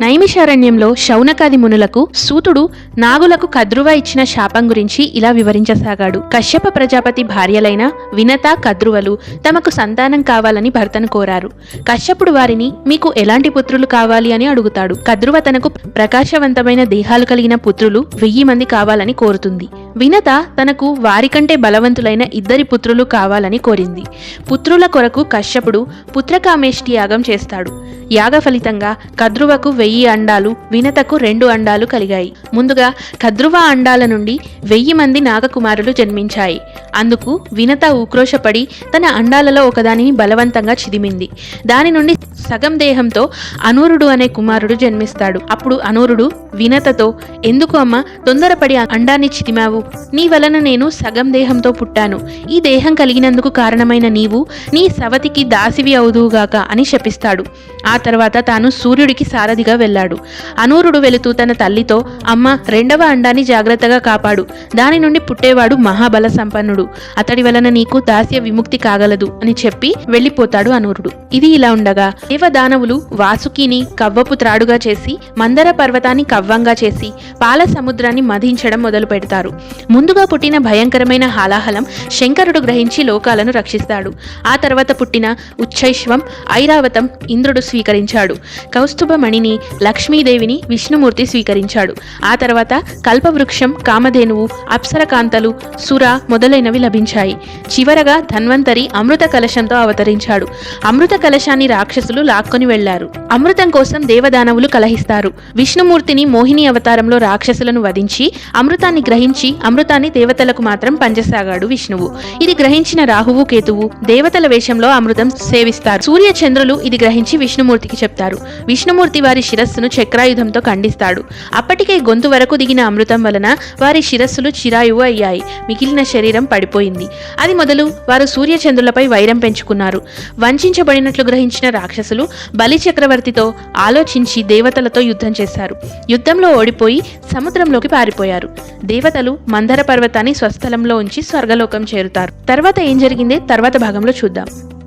నైమిషారణ్యంలో శౌనకాది మునులకు సూతుడు నాగులకు కద్రువ ఇచ్చిన శాపం గురించి ఇలా వివరించసాగాడు. కశ్యప ప్రజాపతి భార్యలైన వినత కద్రువలు తమకు సంతానం కావాలని భర్తను కోరారు. కశ్యపుడు వారిని మీకు ఎలాంటి పుత్రులు కావాలి? అని అడుగుతాడు. కద్రువ తనకు ప్రకాశవంతమైన దేహాలు కలిగిన పుత్రులు వెయ్యి మంది కావాలని కోరుతుంది. వినత తనకు వారికంటే బలవంతులైన ఇద్దరి పుత్రులు కావాలని కోరింది. పుత్రుల కొరకు కశ్యపుడు పుత్రకామేష్టి యాగం చేస్తాడు. యాగ ఫలితంగా కద్రువకు వెయ్యి అండాలు వినతకు రెండు అండాలు కలిగాయి. ముందుగా కద్రువ అండాల నుండి వెయ్యి మంది నాగకుమారులు జన్మించాయి. అందుకు వినత ఉక్రోషపడి తన అండాలలో ఒకదానిని బలవంతంగా చిదిమింది. దాని నుండి సగం దేహంతో అనూరుడు అనే కుమారుడు జన్మిస్తాడు. అప్పుడు అనూరుడు వినతతో ఎందుకు అమ్మ తొందరపడి ఆ అండాన్ని చితిమావు? నీ వలన నేను సగం దేహంతో పుట్టాను. ఈ దేహం కలిగినందుకు కారణమైన నీవు నీ సవతికి దాసివి అవుదువుగాక అని శపిస్తాడు. ఆ తర్వాత తాను సూర్యుడికి సారథిగా వెళ్ళాడు. అనూరుడు వెళుతూ తన తల్లితో అమ్మ రెండవ అండాన్ని జాగ్రత్తగా కాపాడు. దాని నుండి పుట్టేవాడు మహాబల సంపన్నుడు. అతడి వలన నీకు దాస్య విముక్తి కాగలదు అని చెప్పి వెళ్ళిపోతాడు అనూరుడు. ఇది ఇలా ఉండగా దేవదానవులు వాసుకిని కవ్వపు త్రాడుగా చేసి మందర పర్వతాన్ని కవ్వంగా చేసి పాల సముద్రాన్ని మధించడం మొదలు పెడతారు. ముందుగా పుట్టిన భయంకరమైన హాలాహలం శంకరుడు గ్రహించి లోకాలను రక్షిస్తాడు. ఆ తర్వాత పుట్టిన ఉచ్చైశ్వం ఐరావతం ఇంద్రుడు స్వీకరించాడు. కౌస్తుభమణిని లక్ష్మీదేవిని విష్ణుమూర్తి స్వీకరించాడు. ఆ తర్వాత కల్పవృక్షం కామధేనువు అప్సరకాంతలు సుర మొదలైనవి లభించాయి. చివరగా ధన్వంతరి అమృత కలశంతో అవతరించాడు. అమృత కలశాన్ని రాక్షసులు లాక్కొని వెళ్ళారు అమృతం కోసం దేవదానవులు కలహిస్తారు. విష్ణుమూర్తిని మోహిని అవతారంలో రాక్షసులను వధించి అమృతాన్ని గ్రహించి అమృతాన్ని దేవతలకు మాత్రం పంచసాగాడు విష్ణువు. ఇది గ్రహించిన రాహువు కేతువు దేవతల వేషంలో అమృతం సేవిస్తారు. సూర్య చంద్రులు ఇది గ్రహించి విష్ణుమూర్తికి చెప్తారు. విష్ణుమూర్తి వారి శిరస్సును చక్రాయుధంతో ఖండిస్తాడు. అప్పటికే గొంతు వరకు దిగిన అమృతం వలన వారి శిరస్సులు చిరాయువు అయ్యాయి. మిగిలిన శరీరం పడిపోయింది. అది మొదలు వారు సూర్యచంద్రులపై వైరం పెంచుకున్నారు. వంచబడినట్లు గ్రహించిన రాక్షసు రాక్షసులు బలి చక్రవర్తితో ఆలోచించి దేవతలతో యుద్ధం చేశారు. యుద్ధంలో ఓడిపోయి సముద్రంలోకి పారిపోయారు. దేవతలు మందర పర్వతాన్ని స్వస్థలంలో ఉంచి స్వర్గలోకం చేరుతారు. తర్వాత ఏం జరిగిందే? తర్వాత భాగంలో చూద్దాం.